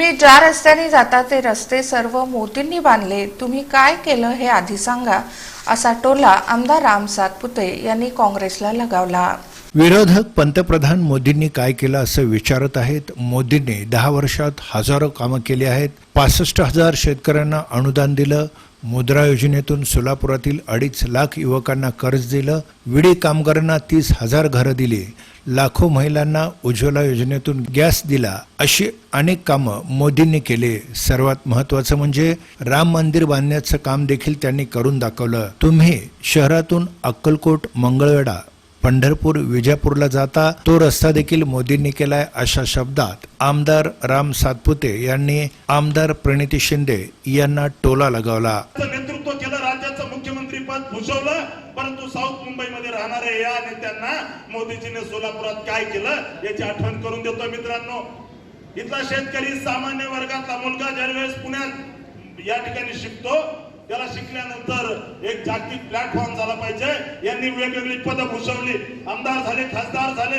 तुम्ही ज्या रस्त्याने जाता ते रस्ते सर्व मोतींनी बांधले. तुम्ही काय केलं हे आधी सांगा असा टोला आमदार राम सातपुते यांनी काँग्रेसला लगावला. विरोधक पंतप्रधान मोदींनी काय केलं असं विचारत आहेत. मोदींनी दहा वर्षात हजारो कामं केली आहेत. पासष्ट हजार शेतकऱ्यांना अनुदान दिलं. मुद्रा योजनेतून सोलापुरातील अडीच लाख युवकांना कर्ज दिलं. विडी कामगारांना तीस हजार घरं दिली. लाखो महिलांना उज्ज्वला योजनेतून गॅस दिला अशी अनेक कामं मोदींनी केले. सर्वात महत्वाचं म्हणजे राम मंदिर बांधण्याचं काम देखील त्यांनी करून दाखवलं. तुम्ही शहरातून अक्कलकोट मंगळवेढा पंढरपूर विजापूरला जाता तो रस्ता देखील मोदींनी केलाय अशा शब्दात आमदार राम सातपुते यांनी आमदार प्रणिती शिंदे यांना टोला लगावला. नेतृत्व केलं राज्याचं मुख्यमंत्री पद भूषवलं परंतु साऊथ मुंबईमध्ये राहणाऱ्या या नेत्यांना मोदीजीने सोलापुरात काय केलं याची आठवण करून देतो मित्रांनो. इथला शेतकरी सामान्य वर्गातला मुलगा ज्यावेळेस पुण्यात या ठिकाणी शिकतो त्याला शिकल्यानंतर एक जागतिक प्लॅटफॉर्म झाला पाहिजे. यांनी वेगवेगळी पदं भूषवली. आमदार झाले खासदार झाले.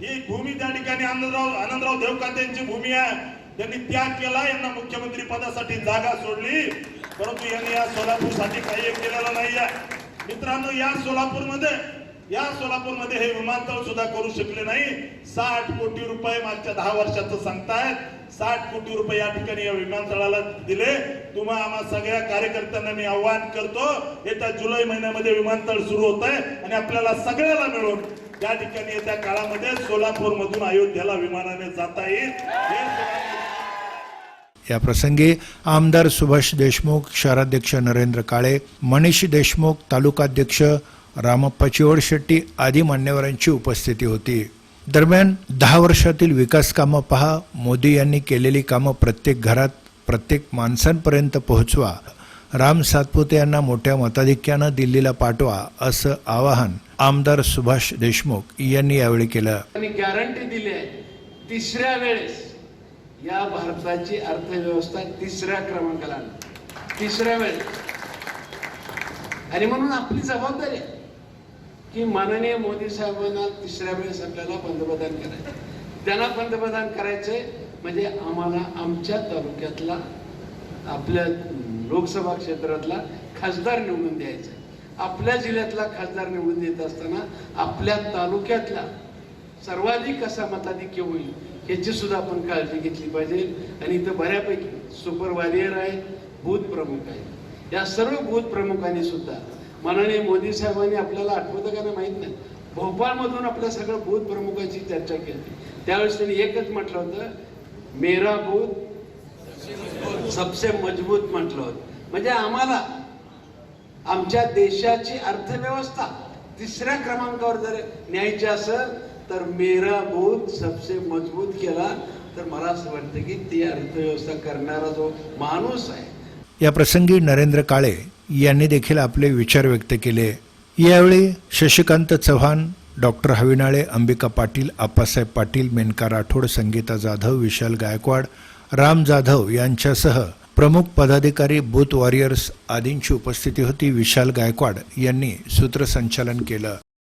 ही भूमी त्या ठिकाणी आनंदराव आनंदराव देवकांत यांची भूमी आहे. त्यांनी त्याग केला यांना मुख्यमंत्री पदासाठी जागा सोडली. परंतु यांनी या सोलापूरसाठी काही एक केलेलं आहे. मित्रांनो या सोलापूरमध्ये या सोलापूरमध्ये हे विमानतळ सुद्धा करू शकले नाही. साठ कोटी रुपये मागच्या दहा वर्षाचं सांगतायत. साठ कोटी रुपये या ठिकाणी या विमानतळाला दिले. तुम्हा आम्हा सगळ्या कार्यकर्त्यांना मी आव्हान करतो. येत्या जुलै महिन्यामध्ये विमानतळ सुरू होत आहे आणि आपल्याला सगळ्याला मिळून त्या ठिकाणी येत्या काळामध्ये सोलापूर मधून अयोध्याला विमानाने जाता येईल. या प्रसंगी आमदार सुभाष देशमुख शहराध्यक्ष नरेंद्र काळे मनीष देशमुख तालुकाध्यक्ष रामप्पा चिवडशेट्टी आदी मान्यवरांची उपस्थिती होती. दरम्यान दहा वर्षातील विकास कामं पहा. मोदी यांनी केलेली कामं प्रत्येक घरात प्रत्येक माणसांपर्यंत पोहोचवा. राम सातपुते यांना मोठ्या मताधिक्यानं दिल्लीला पाठवा असं आवाहन आमदार सुभाष देशमुख यांनी यावेळी केलं. आणि गॅरंटी दिली आहे. तिसऱ्या वेळेस या भारताची अर्थव्यवस्था तिसऱ्या क्रमांकाला तिसऱ्या वेळेस. आणि म्हणून आपली जबाबदारी आहे. की माननीय मोदी साहेबांना तिसऱ्या वेळेस आपल्याला पंतप्रधान करायचं. त्यांना पंतप्रधान करायचंय म्हणजे आम्हाला आमच्या तालुक्यातला आपल्या लोकसभा क्षेत्रातला खासदार निवडून द्यायचा आहे. आपल्या जिल्ह्यातला खासदार निवडून देत असताना आपल्या तालुक्यातला सर्वाधिक कसा मताधिक्य होईल याची सुद्धा आपण काळजी घेतली पाहिजे. आणि इथं बऱ्यापैकी सुपर वॉरियर आहे बूथ प्रमुख आहे या सर्व बूथ प्रमुखांनी सुद्धा माननीय मोदी साहेबांनी आपल्याला आठवतं का नाही माहीत नाही. भोपाळमधून आपल्या सगळं बूथ प्रमुखांची चर्चा केली. त्यावेळेस त्यांनी एकच म्हटलं होतं मेरा बूथ सबसे मजबूत म्हटलं होतं. म्हणजे आम्हाला आमच्या देशाची अर्थव्यवस्था तिसऱ्या क्रमांकावर जर न्यायची असेल तर मेरा बूथ सबसे मजबूत केला तर मला असं वाटतं की ती अर्थव्यवस्था करणारा जो माणूस आहे. या प्रसंगी नरेंद्र काळे यांनी देखील आपले विचार व्यक्त केले. यावेळी शशिकांत चव्हाण डॉक्टर हविनाळे अंबिका पाटील आप्पासाहेब पाटील मेनका राठोड संगीता जाधव विशाल गायकवाड राम जाधव यांच्यासह प्रमुख पदाधिकारी बूथ वॉरियर्स आदींची उपस्थिती होती. विशाल गायकवाड यांनी सूत्रसंचालन केलं.